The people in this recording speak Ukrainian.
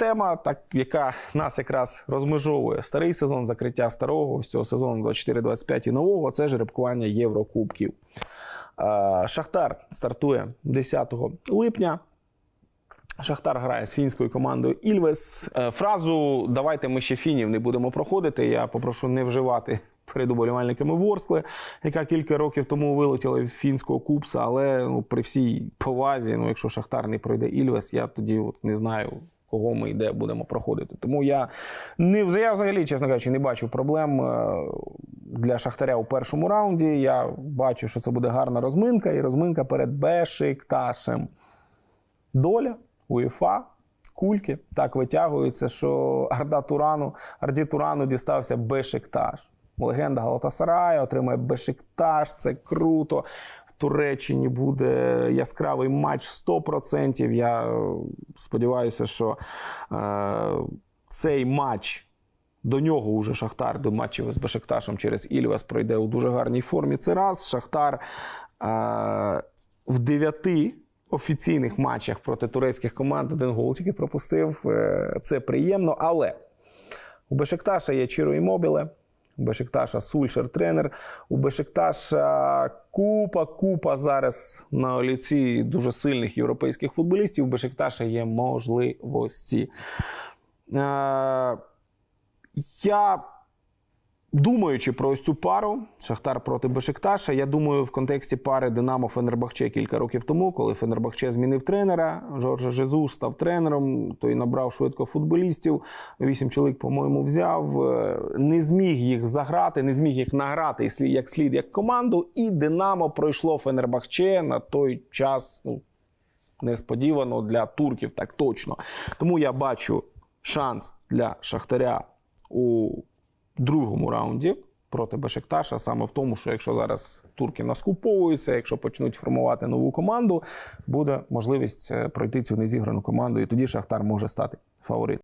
тема, так яка нас якраз розмежовує старий сезон, закриття старого ось цього сезону 24-25 і нового це жеребкування Єврокубків. Шахтар стартує 10 липня. Шахтар грає з фінською командою Ільвес. Е, Фразу Давайте ми ще фінів не будемо проходити. Я попрошу не вживати перед уболівальниками Ворскли, яка кілька років тому вилетіла з фінського купса. Але ну, при всій повазі, ну, якщо Шахтар не пройде Ільвес, я тоді от не знаю. Кого ми і де будемо проходити. Тому я не я взагалі, чесно кажучи, не бачу проблем е, для Шахтаря у першому раунді. Я бачу, що це буде гарна розминка, і розминка перед Бешикташем доля, УЄФА, кульки так витягуються, що Арда Турану, Арді Турану дістався Бешикташ. Легенда Галатасарая отримає Бешикташ, це круто. Туреччині буде яскравий матч 100%. Я е, сподіваюся, що е, цей матч. До нього уже Шахтар до матчів з Бешикташем через Ільвас пройде у дуже гарній формі. Це раз. Шахтар е, в дев'яти офіційних матчах проти турецьких команд один гол тільки пропустив. Е, Це приємно. Але у Бешикташа є Чіро Імобіле. У Бешикташа Сульшер тренер. У Бешикташа купа, купа зараз на олівці дуже сильних європейських футболістів. У Бешикташа є можливості. Е, я думаючи про ось цю пару Шахтар проти Бешикташа, я думаю, в контексті пари Динамо Фенербахче кілька років тому, коли Фенербахче змінив тренера, Жоржа Жезуш став тренером, той набрав швидко футболістів. Вісім чоловік, по-моєму, взяв, е, не зміг їх заграти, не зміг їх награти як слід, як команду. І Динамо пройшло Фенербахче на той час. Ну, несподівано для турків, так точно. Тому я бачу шанс для Шахтаря у другому раунді проти Бешикташа, саме в тому, що якщо зараз турки наскуповуються, якщо почнуть формувати нову команду, буде можливість е, пройти цю незіграну команду, і тоді Шахтар може стати фаворитом.